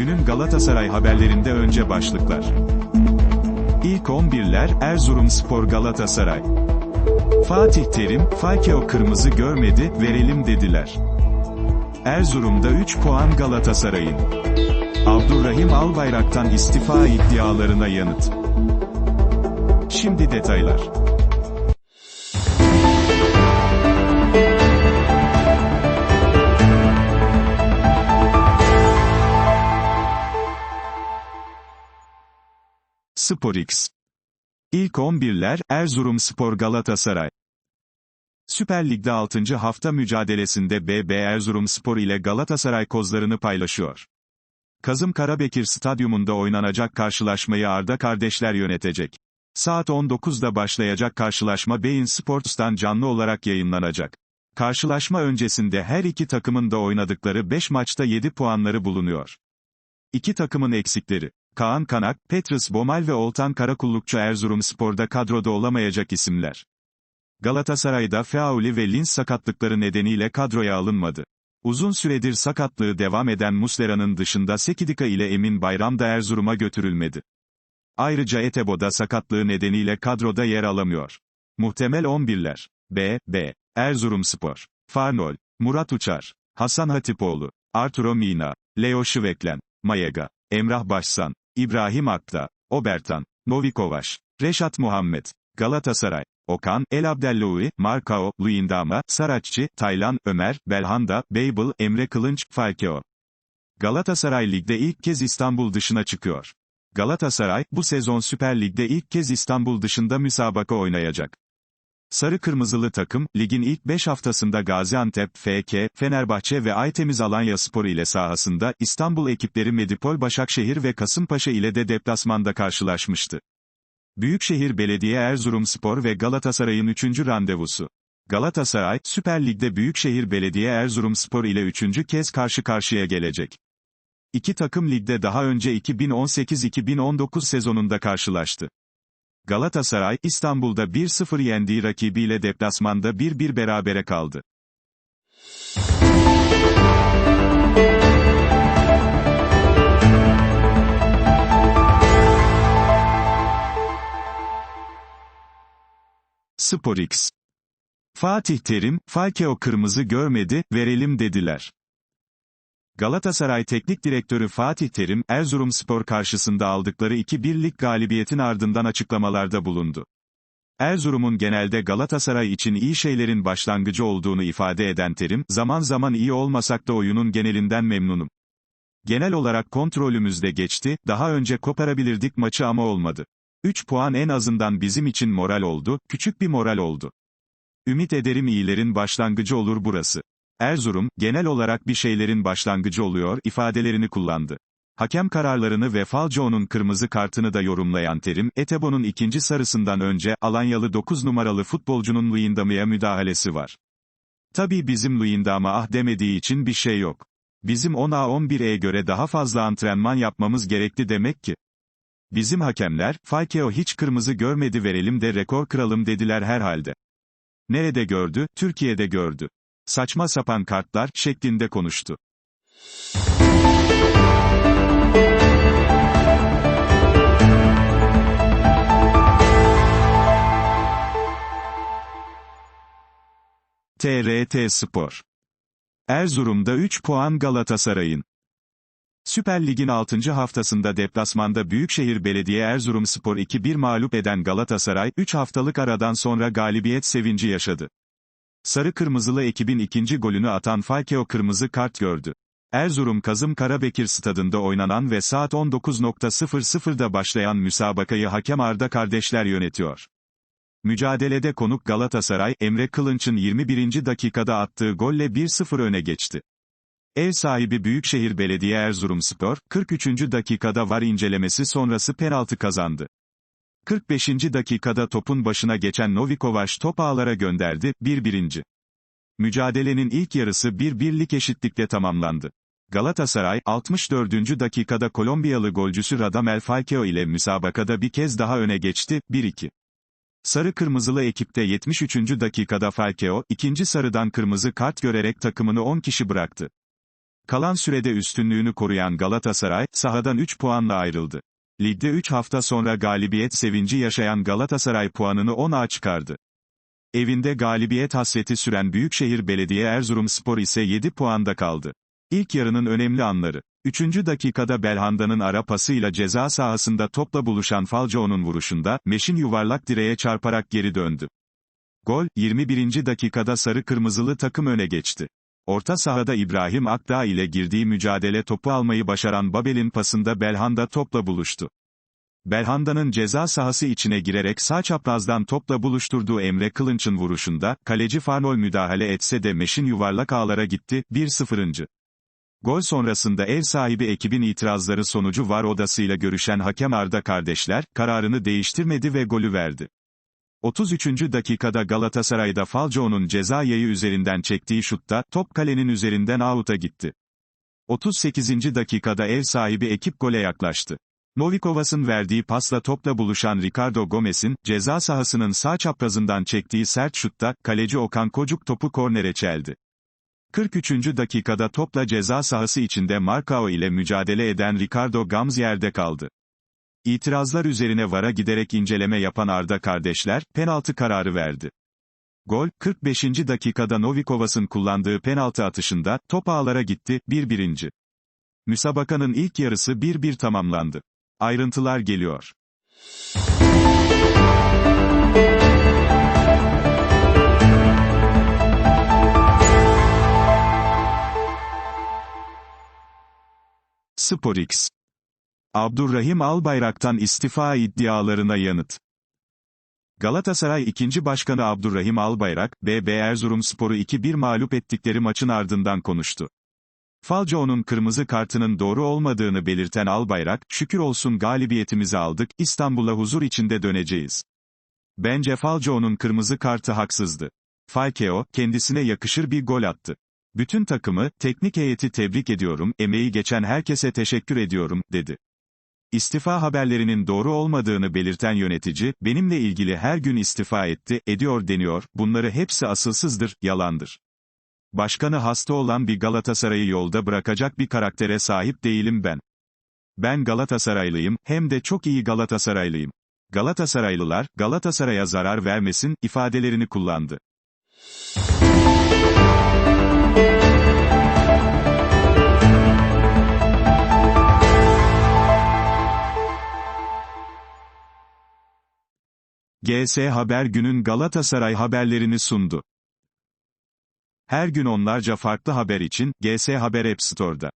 Günün Galatasaray haberlerinde önce başlıklar. İlk 11'ler Erzurumspor Galatasaray. Fatih Terim, Falcao kırmızı görmedi, verelim dediler. Erzurum'da 3 puan Galatasaray'ın. Abdurrahim Albayrak'tan istifa iddialarına yanıt. Şimdi detaylar. SporX. İlk 11'ler Erzurumspor Galatasaray. Süper Lig'de 6. hafta mücadelesinde BB Erzurumspor ile Galatasaray kozlarını paylaşıyor. Kazım Karabekir Stadyumunda oynanacak karşılaşmayı Arda kardeşler yönetecek. Saat 19'da başlayacak karşılaşma Bein Sports'tan canlı olarak yayınlanacak. Karşılaşma öncesinde her iki takımın da oynadıkları 5 maçta 7 puanları bulunuyor. İki takımın eksikleri. Kaan Kanak, Petrus Bomal ve Oltan Karakullukçu Erzurumspor'da kadroda olamayacak isimler. Galatasaray'da Feauli ve Lins sakatlıkları nedeniyle kadroya alınmadı. Uzun süredir sakatlığı devam eden Muslera'nın dışında Sekidika ile Emin Bayram da Erzurum'a götürülmedi. Ayrıca Etebo da sakatlığı nedeniyle kadroda yer alamıyor. Muhtemel 11'ler. B. B. Erzurumspor. Farnol. Murat Uçar. Hasan Hatipoğlu. Arturo Mina. Leo Şiveklen. Mayega. Emrah Başsan. İbrahim Akta. Obertan. Novikovaş. Reşat Muhammed. Galatasaray. Okan, El Abdelloui, Markao, Luyendama, Saraççı, Taylan, Ömer, Belhanda, Beybel, Emre Kılınç, Falcao. Galatasaray Lig'de ilk kez İstanbul dışına çıkıyor. Galatasaray, bu sezon Süper Lig'de ilk kez İstanbul dışında müsabaka oynayacak. Sarı Kırmızılı takım, ligin ilk 5 haftasında Gaziantep, FK, Fenerbahçe ve Aytemiz Alanya Spor ile sahasında, İstanbul ekipleri Medipol Başakşehir ve Kasımpaşa ile de deplasmanda karşılaşmıştı. Büyükşehir Belediye Erzurumspor ve Galatasaray'ın 3. randevusu. Galatasaray, Süper Lig'de Büyükşehir Belediye Erzurumspor ile 3. kez karşı karşıya gelecek. İki takım ligde daha önce 2018-2019 sezonunda karşılaştı. Galatasaray, İstanbul'da 1-0 yendiği rakibiyle deplasmanda 1-1 berabere kaldı. SporX. Fatih Terim, Falcao kırmızı görmedi, verelim dediler. Galatasaray Teknik Direktörü Fatih Terim, Erzurumspor karşısında aldıkları 2-1'lik galibiyetin ardından açıklamalarda bulundu. Erzurum'un genelde Galatasaray için iyi şeylerin başlangıcı olduğunu ifade eden Terim, zaman zaman iyi olmasak da oyunun genelinden memnunum. Genel olarak kontrolümüzde geçti, daha önce koparabilirdik maçı ama olmadı. 3 puan en azından bizim için moral oldu, küçük bir moral oldu. Ümit ederim iyilerin başlangıcı olur burası. Erzurum, genel olarak bir şeylerin başlangıcı oluyor, ifadelerini kullandı. Hakem kararlarını ve Falcao'nun kırmızı kartını da yorumlayan Terim, Etebo'nun ikinci sarısından önce, Alanyalı 9 numaralı futbolcunun Luyendama'ya müdahalesi var. Tabii bizim Luyendama ah demediği için bir şey yok. Bizim 10'a 11'e göre daha fazla antrenman yapmamız gerekli demek ki. Bizim hakemler, Falcao hiç kırmızı görmedi verelim de rekor kıralım dediler herhalde. Nerede gördü, Türkiye'de gördü. Saçma sapan kartlar, şeklinde konuştu. TRT Spor. Erzurum'da 3 puan Galatasaray'ın. Süper Lig'in 6. haftasında deplasmanda Büyükşehir Belediye Erzurumspor 2-1 mağlup eden Galatasaray, 3 haftalık aradan sonra galibiyet sevinci yaşadı. Sarı Kırmızılı ekibin ikinci golünü atan Falcao kırmızı kart gördü. Erzurum Kazım Karabekir stadında oynanan ve saat 19.00'da başlayan müsabakayı hakem Arda kardeşler yönetiyor. Mücadelede konuk Galatasaray, Emre Kılınç'ın 21. dakikada attığı golle 1-0 öne geçti. Ev sahibi Büyükşehir Belediye Erzurumspor, 43. dakikada var incelemesi sonrası penaltı kazandı. 45. dakikada topun başına geçen Novikovac top ağlara gönderdi, 1-1. Mücadelenin ilk yarısı 1-1'lik eşitlikle tamamlandı. Galatasaray, 64. dakikada Kolombiyalı golcüsü Radamel Falcao ile müsabakada bir kez daha öne geçti, 1-2. Sarı kırmızılı ekipte 73. dakikada Falcao, ikinci sarıdan kırmızı kart görerek takımını 10 kişi bıraktı. Kalan sürede üstünlüğünü koruyan Galatasaray, sahadan 3 puanla ayrıldı. Ligde 3 hafta sonra galibiyet sevinci yaşayan Galatasaray puanını 10'a çıkardı. Evinde galibiyet hasreti süren Büyükşehir Belediye Erzurumspor ise 7 puanda kaldı. İlk yarının önemli anları. 3. dakikada Belhanda'nın ara pasıyla ceza sahasında topla buluşan Falcao'nun vuruşunda, Meşin yuvarlak direğe çarparak geri döndü. Gol, 21. dakikada sarı kırmızılı takım öne geçti. Orta sahada İbrahim Akdağ ile girdiği mücadele topu almayı başaran Babel'in pasında Belhanda topla buluştu. Belhanda'nın ceza sahası içine girerek sağ çaprazdan topla buluşturduğu Emre Kılınç'ın vuruşunda, kaleci Farnol müdahale etse de Meşin yuvarlak ağlara gitti, 1-0. Gol sonrasında ev sahibi ekibin itirazları sonucu var odasıyla görüşen hakem Arda kardeşler, kararını değiştirmedi ve golü verdi. 33. dakikada Galatasaray'da Falcao'nun ceza yayı üzerinden çektiği şutta, top kalenin üzerinden out'a gitti. 38. dakikada ev sahibi ekip gole yaklaştı. Novikovas'ın verdiği pasla topla buluşan Ricardo Gomez'in, ceza sahasının sağ çaprazından çektiği sert şutta, kaleci Okan Kocuk topu kornere çeldi. 43. dakikada topla ceza sahası içinde Marcao ile mücadele eden Ricardo Gams yerde kaldı. İtirazlar üzerine VAR'a giderek inceleme yapan Arda kardeşler, penaltı kararı verdi. Gol, 45. dakikada Novikovas'ın kullandığı penaltı atışında, top ağlara gitti, 1-1. Müsabakanın ilk yarısı 1-1 tamamlandı. Ayrıntılar geliyor. SporX Abdurrahim Albayrak'tan istifa iddialarına yanıt. Galatasaray 2. Başkanı Abdurrahim Albayrak, BB Erzurumspor'u 2-1 mağlup ettikleri maçın ardından konuştu. Falcao'nun kırmızı kartının doğru olmadığını belirten Albayrak, şükür olsun galibiyetimizi aldık, İstanbul'a huzur içinde döneceğiz. Bence Falcao'nun kırmızı kartı haksızdı. Falcao, kendisine yakışır bir gol attı. Bütün takımı, teknik heyeti tebrik ediyorum, emeği geçen herkese teşekkür ediyorum, dedi. İstifa haberlerinin doğru olmadığını belirten yönetici, benimle ilgili her gün istifa etti, ediyor deniyor, bunları hepsi asılsızdır, yalandır. Başkanı hasta olan bir Galatasaray'ı yolda bırakacak bir karaktere sahip değilim ben. Ben Galatasaraylıyım, hem de çok iyi Galatasaraylıyım. Galatasaraylılar, Galatasaray'a zarar vermesin, ifadelerini kullandı. GS Haber günün Galatasaray haberlerini sundu. Her gün onlarca farklı haber için GS Haber App Store'da.